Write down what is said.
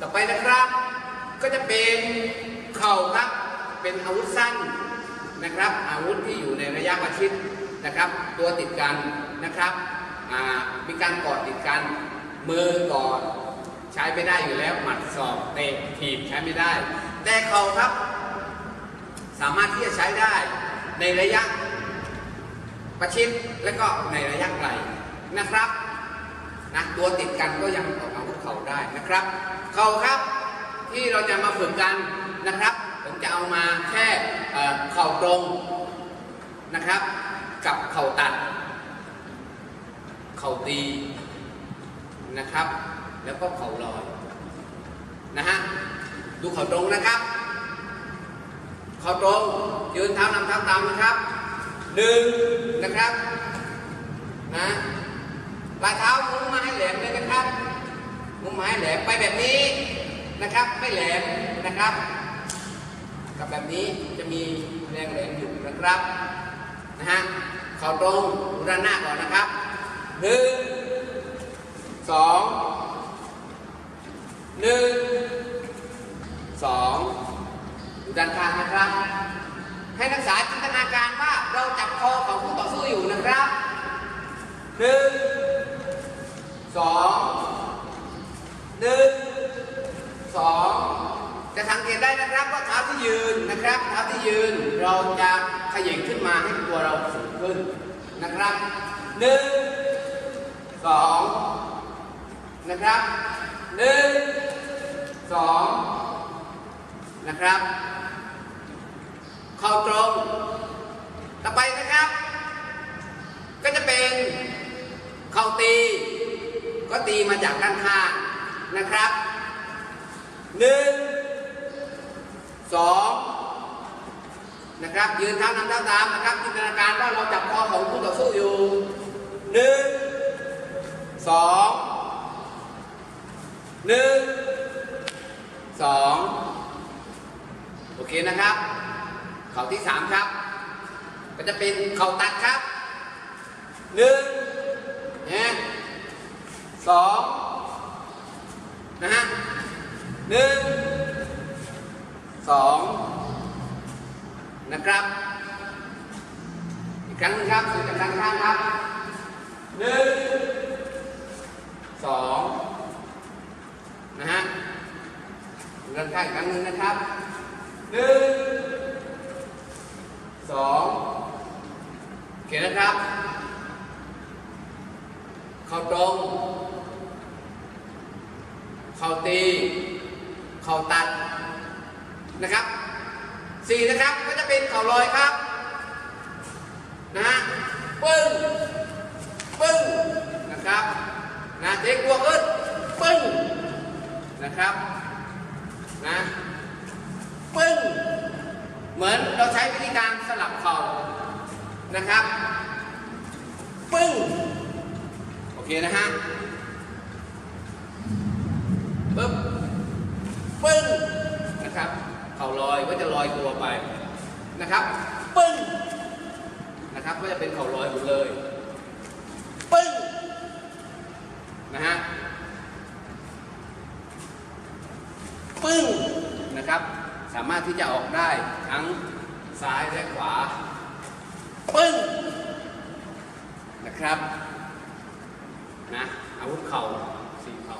ต่อไปนะครับ ก็จะเป็นเข่าครับเป็นอาวุธสั้นนะครับ อาวุธที่อยู่ในระยะประชิดนะครับ ตัวติดกันนะครับมีการกอดติดกันมือกอดใช้ไม่ได้อยู่แล้วหมัดศอกเตะถีบใช้ไม่ได้ แต่เข่าครับ สามารถที่จะใช้ได้ในระยะประชิดและก็ในระยะไกลนะครับนะตัวติดกันก็ยังออกอาวุธเข่าได้นะครับ เข่าครับที่เราจะมาฝึกกันนะครับ ผมจะเอามาแค่เอ่อเข่าตรงนะครับ กับเข่าตัด เข่าตีนะครับ แล้วก็เข่าลอยนะฮะดูเข่าตรงนะครับ เข่าตรงยืนเท้านำเท้าตามนะครับหนึ่งนะครับนะปลายเท้ามุ้งมาให้แหลมเลยนะครับ มุ้งมาให้แหลมไปแบบนี้นะครับ ไม่แหลมนะครับ กับแบบนี้จะมีแรงแหลมอยู่นะครับนะฮะเข่าตรงดูด้านหน้าก่อนนะครับหนึ่งสองหนึ่งสองดูด้านข้างนะครับ ให้นักศึกษาจินตนาการว่าเราจับคอของผู้ต่อสู้อยู่นะครับหนึ่งสอง หนึ่งสองจะสังเกตได้นะครับว่าเท้าที่ยืนนะครับเท้าที่ยืนเราจะเขย่งขึ้นมาให้ตัวเราสูงขึ้นนะครับหนึ่งสองนะครับหนึ่งสองนะครับเข้าตรงต่อไปนะครับ ก็จะเป็นเข่าตี ก็ตีมาจากด้านข้าง นะครับหนึ่งสองนะครับยืนเท้านำเท้าตามนะครับจินตนาการว่าเราจับคอของผู้ต่อสู้อยู่หนึ่งสองหนึ่งสองโอเคนะครับ เข่าที่สามครับ ก็จะเป็นเข่าตัดครับหนึ่งนะสอง นะฮะหนึ่งสองนะครับ อีกครั้งนึงครับสู่จากด้านข้างครับหนึ่งสองนะฮะด้านข้างอีกครั้งหนึงนะครับหนึ่งสองโอเคนะครับ เข่าตรง เข่าตี เข่าตัดนะครับสี่นะครับก็จะเป็นเข่าลอยครับนะฮะปึ้งปึ้งนะครับนะเทคตัวขึ้นปึ้งนะครับนะปึ้งเหมือนเราใช้วิธีการสลับเข่านะครับ ปึ้ง โอเคนะฮะ ปึ๊บ ปึ้ง นะครับ เข่า ลอยก็จะลอยตัวไปนะครับ ปึ้งนะครับก็จะเป็นเข่าลอยหมดเลยปึ้งนะฮะปึ้งนะครับ สามารถที่จะออกได้ทั้งซ้ายและขวาปึ้งนะครับนะอาวุธเข่าสี่เข่า